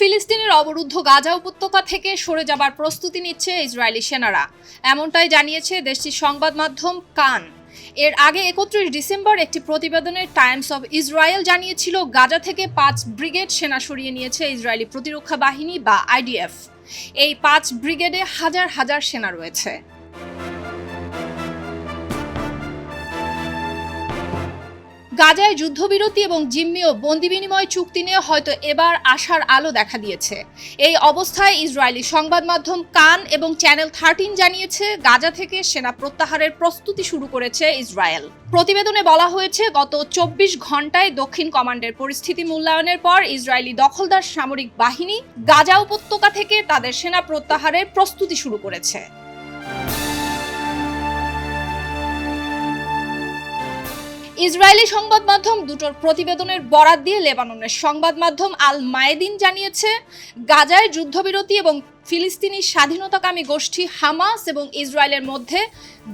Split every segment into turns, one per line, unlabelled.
ফিলিস্তিনের অবরুদ্ধ গাজা উপত্যকা থেকে সরে যাবার প্রস্তুতি নিচ্ছে ইসরায়েলি সেনারা এমনটাই জানিয়েছে দেশটির সংবাদ মাধ্যম কান এর আগে একত্রিশ ডিসেম্বর একটি প্রতিবেদনে টাইমস অব ইসরায়েল জানিয়েছিল গাজা থেকে পাঁচ ব্রিগেড সেনা সরিয়ে নিয়েছে ইসরায়েলি প্রতিরক্ষা বাহিনী বা আইডিএফ এই পাঁচ ব্রিগেডে হাজার হাজার সেনা রয়েছে গাজায় যুদ্ধবিরতি এবং জিম্মি ও বন্দি বিনিময় চুক্তি নিয়ে হয়তো এবার আশার আলো দেখা দিয়েছে এই অবস্থায় ইসরায়েলি সংবাদ মাধ্যম কান এবং চ্যানেল থার্টিন জানিয়েছে গাজা থেকে সেনা প্রত্যাহারের প্রস্তুতি শুরু করেছে ইসরায়েল প্রতিবেদনে বলা হয়েছে গত চব্বিশ ঘন্টায় দক্ষিণ কমান্ডের পরিস্থিতি মূল্যায়নের পর ইসরায়েলি দখলদার সামরিক বাহিনী গাজা উপত্যকা থেকে তাদের সেনা প্রত্যাহারের প্রস্তুতি শুরু করেছে ইসরায়েলি সংবাদ মাধ্যম দুটোর প্রতিবেদনের বরাত দিয়ে লেবাননের সংবাদ মাধ্যম আল মায়েদিন জানিয়েছে গাজায় যুদ্ধবিরতি এবং ফিলিস্তিনি স্বাধীনতাকামী গোষ্ঠী হামাস এবং ইসরায়েলের মধ্যে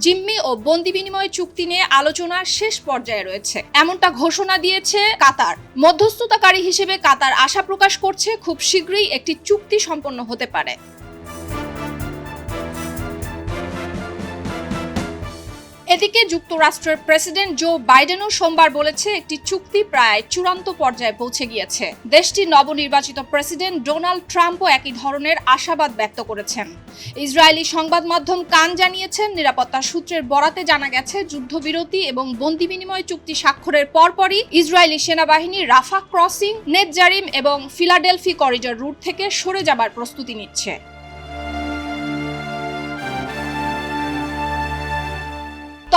জিম্মি ও বন্দি বিনিময় চুক্তি নিয়ে আলোচনা শেষ পর্যায়ে রয়েছে এমনটা ঘোষণা দিয়েছে কাতার মধ্যস্থতাকারী হিসেবে কাতার আশা প্রকাশ করছে খুব শীঘ্রই একটি চুক্তি সম্পন্ন হতে পারে এদিকে যুক্তরাষ্ট্রের প্রেসিডেন্ট জো বাইডেনও সোমবার বলেছে একটি চুক্তি প্রায় চূড়ান্ত পর্যায়ে পৌঁছে গিয়েছে দেশটির নবনির্বাচিত প্রেসিডেন্ট ডোনাল্ড ট্রাম্পও একই ধরনের আশাবাদ ব্যক্ত করেছেন ইসরায়েলি সংবাদ মাধ্যম কান জানিয়েছেন নিরাপত্তা সূত্রের বরাতে জানা গেছে যুদ্ধবিরতি এবং বন্দি বিনিময় চুক্তি স্বাক্ষরের পরপরই ইসরায়েলি সেনাবাহিনী রাফা ক্রসিং নেতজারিম এবং ফিলাডেলফি করিডর রুট থেকে সরে যাবার প্রস্তুতি নিচ্ছে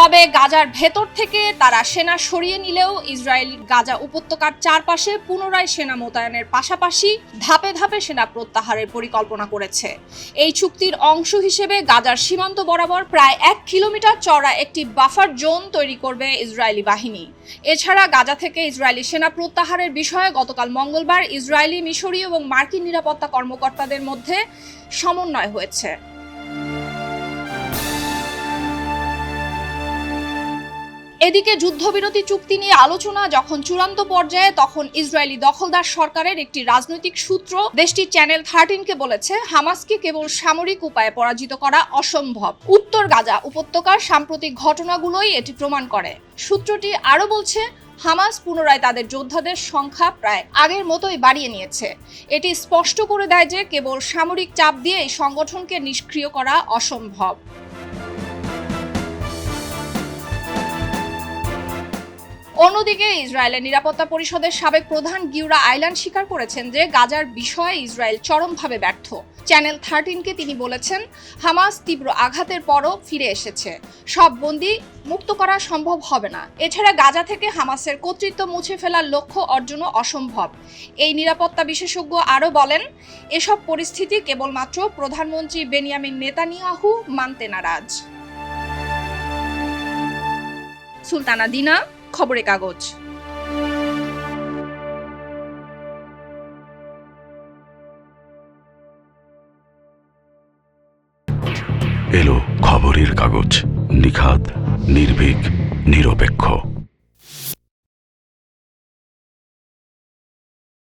তবে গাজার ভেতর থেকে তারা সেনা সরিয়ে নিলেও ইসরায়েল গাজা উপত্যকার চারপাশে পুনরায় সেনা মোতায়েনের পাশাপাশি ধাপে ধাপে সেনা প্রত্যাহারের পরিকল্পনা করেছে এই চুক্তির অংশ হিসেবে গাজার সীমান্ত বরাবর প্রায় এক কিলোমিটার চড়া একটি বাফার জোন তৈরি করবে ইসরায়েলি বাহিনী এছাড়া গাজা থেকে ইসরায়েলি সেনা প্রত্যাহারের বিষয়ে গতকাল মঙ্গলবার ইসরায়েলি মিশরীয় এবং মার্কিন নিরাপত্তা কর্মকর্তাদের মধ্যে সমন্বয় হয়েছে এদিকে যুদ্ধবিরতি চুক্তি নিয়ে আলোচনা যখন চূড়ান্ত পর্যায়ে তখন ইসরায়েলি দখলদার সরকারের একটি রাজনৈতিক সূত্র দেশটির চ্যানেল থার্টিনকে বলেছে হামাসকে কেবল সামরিক উপায়ে পরাজিত করা অসম্ভব উত্তর গাজা উপত্যকার সাম্প্রতিক ঘটনাগুলোই এটি প্রমাণ করে সূত্রটি আরও বলছে হামাস পুনরায় তাদের যোদ্ধাদের সংখ্যা প্রায় আগের মতোই বাড়িয়ে নিয়েছে এটি স্পষ্ট করে দেয় যে কেবল সামরিক চাপ দিয়ে এই সংগঠনকে নিষ্ক্রিয় করা অসম্ভব অন্যদিকে ইসরায়েলের নিরাপত্তা পরিষদের সাবেক প্রধান গিউরা আইল্যান্ড স্বীকার করেছেন যে গাজার বিষয়ে ইসরায়েল চরমভাবে ব্যর্থ চ্যানেল থার্টিনকে তিনি বলেছেন হামাস তীব্র আঘাতের পরও ফিরে এসেছে সব বন্দি মুক্ত করা সম্ভব হবে না এছাড়া গাজা থেকে হামাসের কর্তৃত্ব মুছে ফেলার লক্ষ্য অর্জনও অসম্ভব এই নিরাপত্তা বিশেষজ্ঞ আরও বলেন এসব পরিস্থিতি কেবলমাত্র প্রধানমন্ত্রী বেনিয়ামিন নেতানিয়াহু মানতে নারাজ সুলতানা দিনা খবরের কাগজ এলো খবরের কাগজ নিখাদ নির্ভীক নিরপেক্ষ